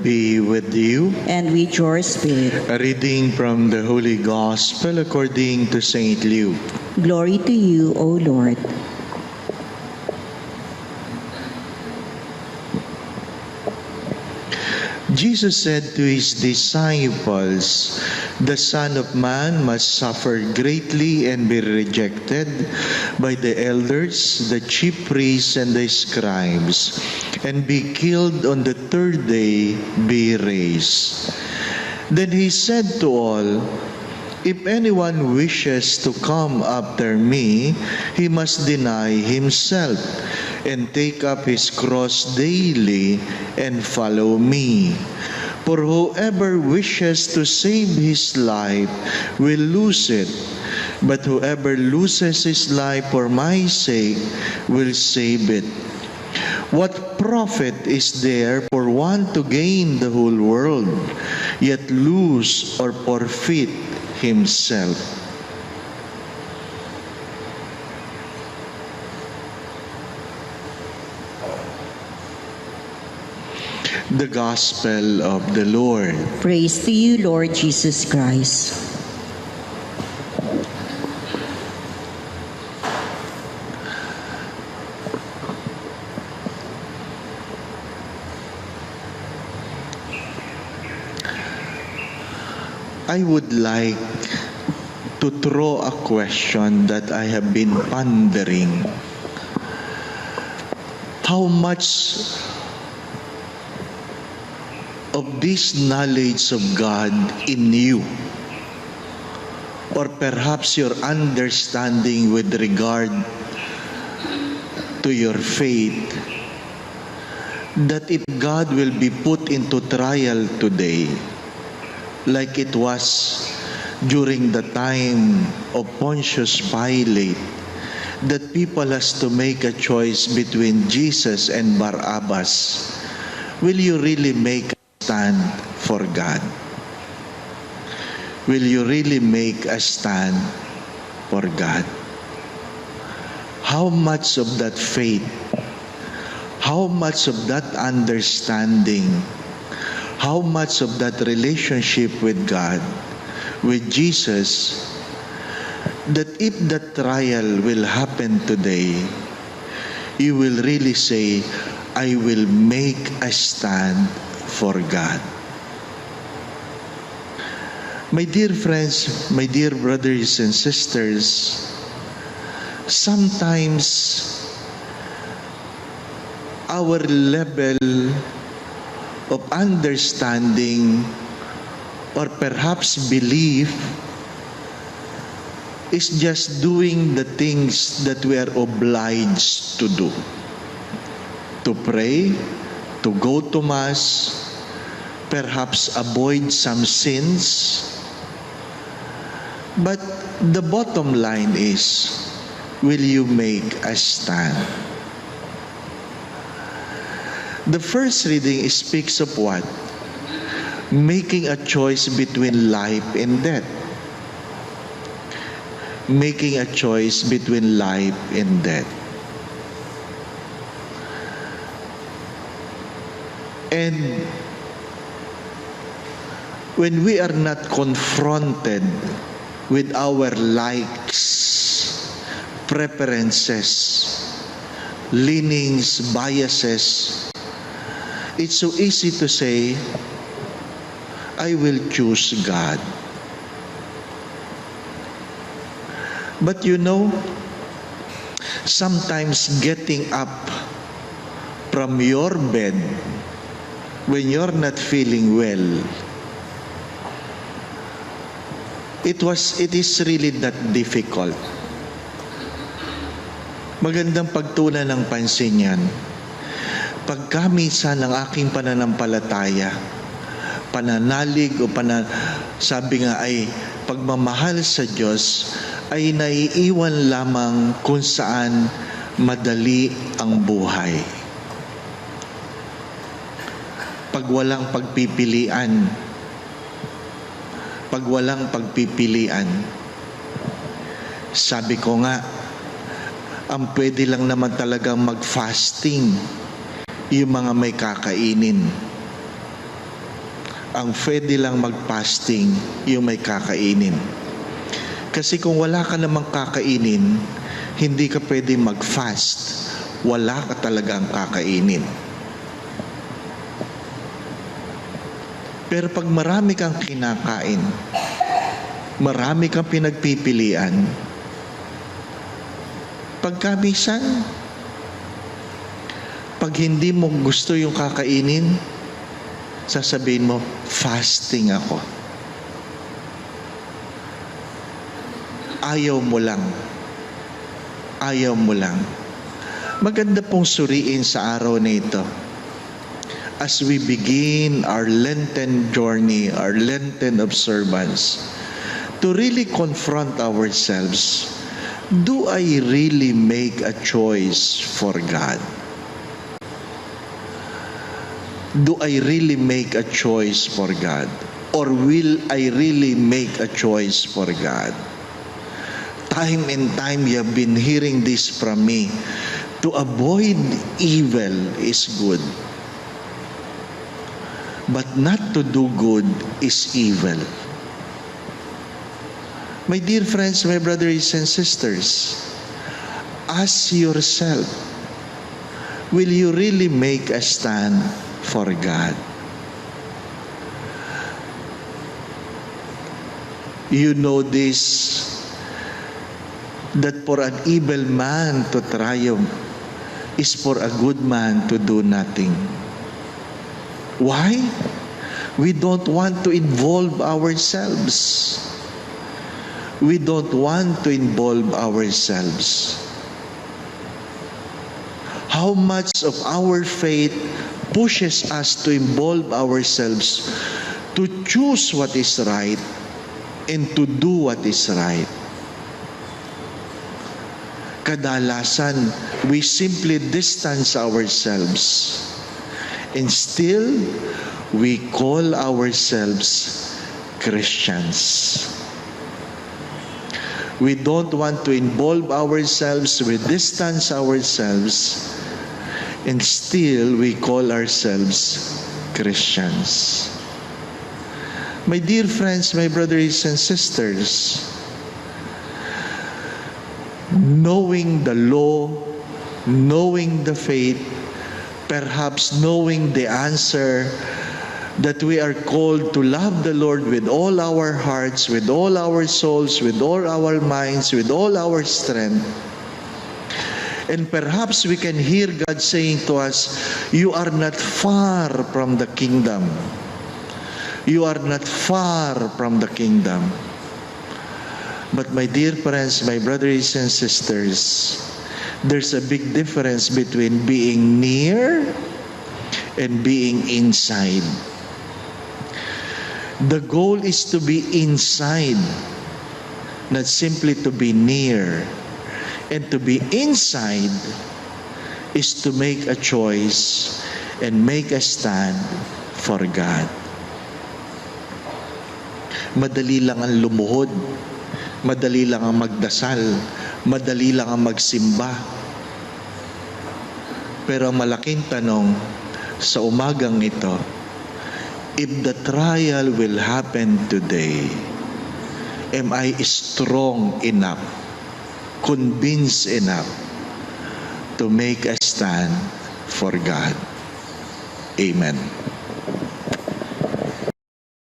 Lord be with you. and with your spirit. A reading from the Holy Gospel according to St. Luke. Glory to you, O Lord. Jesus said to his disciples, The Son of Man must suffer greatly and be rejected by the elders, the chief priests, and the scribes, and be killed on the third day, be raised. Then he said to all, If anyone wishes to come after me, he must deny himself and take up his cross daily and follow me. For whoever wishes to save his life will lose it, but whoever loses his life for my sake will save it. What profit is there for one to gain the whole world, yet lose or forfeit himself? The Gospel of the Lord. Praise to you, Lord Jesus Christ. I would like to throw a question that I have been pondering. How much of this knowledge of God in you, or perhaps your understanding with regard to your faith, that if God will be put into trial today, like it was during the time of Pontius Pilate, that people has to make a choice between Jesus and Barabbas. Will you really make stand for God? Will you really make a stand for God? How much of that faith, how much of that understanding how much of that relationship with God, with Jesus, that if that trial will happen today, you will really say, I will make a stand for God. My dear friends, my dear brothers and sisters, sometimes our level of understanding or perhaps belief is just doing the things that we are obliged to do. To pray, to go to Mass, perhaps avoid some sins. But the bottom line is, will you make a stand? The first reading speaks of what? Making a choice between life and death. Making a choice between life and death. And when we are not confronted with our likes, preferences, leanings, biases, it's so easy to say, I will choose God. But you know, sometimes getting up from your bed when you're not feeling well, it was it is really that difficult. Magandang pagtunan ng pansin yan pagka minsan ng aking pananampalataya, pananalig o pana, sabi nga ay pagmamahal sa Diyos ay naiiwan lamang kung saan madali ang buhay. Pag walang pagpipilian, pag walang pagpipilian, sabi ko nga, ang pwede lang naman talagang mag-fasting yung mga may kakainin. ang pwede lang mag-fasting yung may kakainin. Kasi kung wala ka namang kakainin, hindi ka pwede mag-fast. Wala ka talagang kakainin. Pero pag marami kang kinakain, marami kang pinagpipilian, pagkabisan, pag hindi mo gusto yung kakainin, sasabihin mo, fasting ako. Ayaw mo lang. Ayaw mo lang. Maganda pong suriin sa araw na ito. As we begin our Lenten journey, our Lenten observance, to really confront ourselves, do I really make a choice for God? do I really make a choice for God? Or will I really make a choice for God? Time and time you have been hearing this from me. To avoid evil is good. But not to do good is evil. My dear friends, my brothers and sisters, ask yourself, will you really make a stand for God. You know this that for an evil man to triumph is for a good man to do nothing. Why? We don't want to involve ourselves. We don't want to involve ourselves. How much of our faith pushes us to involve ourselves to choose what is right and to do what is right. Kadalasan, we simply distance ourselves and still we call ourselves Christians. We don't want to involve ourselves, we distance ourselves and still we call ourselves Christians. My dear friends, my brothers and sisters, knowing the law, knowing the faith, perhaps knowing the answer that we are called to love the Lord with all our hearts, with all our souls, with all our minds, with all our strength, And perhaps we can hear God saying to us, You are not far from the kingdom. You are not far from the kingdom. But my dear friends, my brothers and sisters, there's a big difference between being near and being inside. The goal is to be inside, not simply to be near. And to be inside is to make a choice and make a stand for God. Madali lang ang lumuhod. Madali lang ang magdasal. Madali lang ang magsimba. Pero malaking tanong sa umagang ito, if the trial will happen today, am I strong enough convinced enough to make a stand for God. Amen.